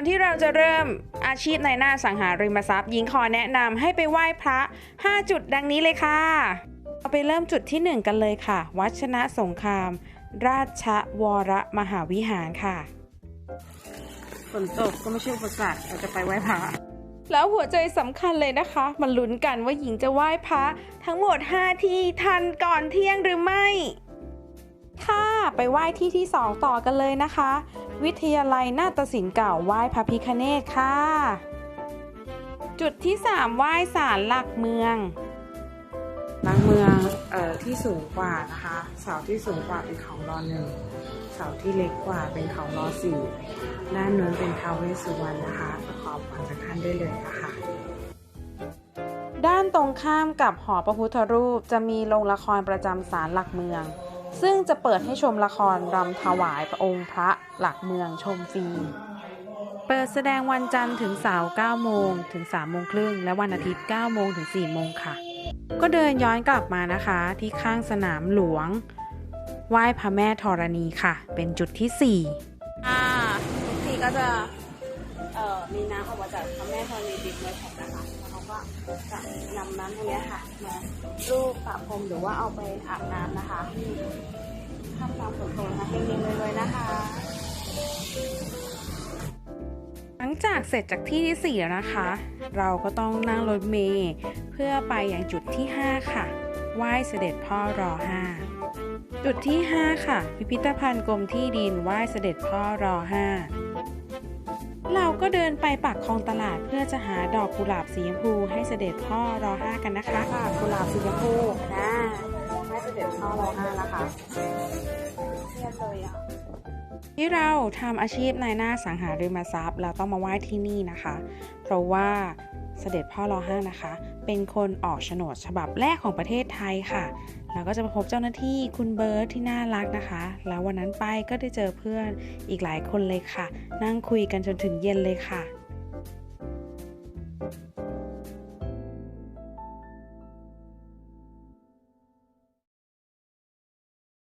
ก่อนที่เราจะเริ่มอาชีพในหน้าสังหาริมทรัพย์หญิงขอแนะนำให้ไปไหว้พระ 5 จุดดังนี้เลยค่ะ เราไปเริ่มจุดที่ 1 กันเลยค่ะ วัดชนะสงคราม ราชวรมหาวิหารค่ะฝนตกก็ไม่ใช่อุปสรรคเราจะไปไหว้พระแล้วหัวใจสำคัญเลยนะคะ มันลุ้นกันว่าหญิงจะไหว้พระทั้งหมด 5 ที่ทันก่อนเที่ยงหรือไม่ ค่ะ ไปไหว้ที่ที่ 2 ต่อกันเลยนะคะ วิทยาลัยนาฏศิลป์เก่าไหว้พระพิคเนตค่ะ จุดที่ 3 ไหว้ศาลหลักเมืองหลักเมืองเอ่อที่สูงกว่านะคะ เสาที่สูงกว่าเป็นเขารอหนึ่งเสาที่เล็กกว่าเป็นเขารอสี่ด้านโน้นเป็นท้าวเวสสุวรรณนะคะประกอบพรจากท่านได้เลยนะคะด้านตรงข้ามกับหอพระพุทธรูปจะมีโรงละครประจำศาลหลักเมือง ซึ่งจะเปิดให้ชมละครรำถวายพระองค์พระหลักเมืองชมฟรี เปิดแสดงวันจันทร์ถึงเสาร์9โมงถึง3โมงครึ่งและวันอาทิตย์9โมงถึง4โมงค่ะ ก็เดินย้อนกลับมานะคะ ที่ข้างสนามหลวงไหว้พระแม่ธรณีค่ะ เป็นจุดที่4อ่าทุกทีก็จะเอ่อมีน้ำออกมาจากพระแม่ธรณีดิบไว้แผ่นนะ คะแล้วเขาก็จะนำน้ำตรงเนี้ค่ะมาลูบประพรมหรือว่าเอาไปอาบน้ำนะคะทำตามฝนตกนะคะเฮงๆเลยๆนะคะ หลังจากเสร็จจากที่ที่4แล้วนะคะ เราก็ต้องนั่งรถเมล์เพื่อไปยังจุดที่ 5 ค่ะไหว้เสด็จพ่อรอ 5 จุดที่ 5 ค่ะ พิพิธภัณฑ์กรมที่ดินไหว้เสด็จพ่อรอ5เรา ก็เดินไปปากคลองตลาดเพื่อจะหาดอกกุหลาบสีชมพูให้เสด็จพ่อรอ5กันนะคะค่ะกุหลาบสีชมพูนะให้เสด็จพ่อรอ5นะคะเทียบเลยอะที่เราทำอาชีพนายหน้าสังหาริมทรัพย์เราต้องมาไหว้ที่นี่นะคะ เพราะว่า เสด็จพ่อรอห้านะคะ เป็นคนออกโฉนดฉบับแรกของประเทศไทยค่ะแล้วก็จะไปพบเจ้าหน้าที่คุณเบิร์ตที่น่ารักนะคะ แล้ววันนั้นไปก็ได้เจอเพื่อนอีกหลายคนเลยค่ะ นั่งคุยกันจนถึงเย็นเลยค่ะ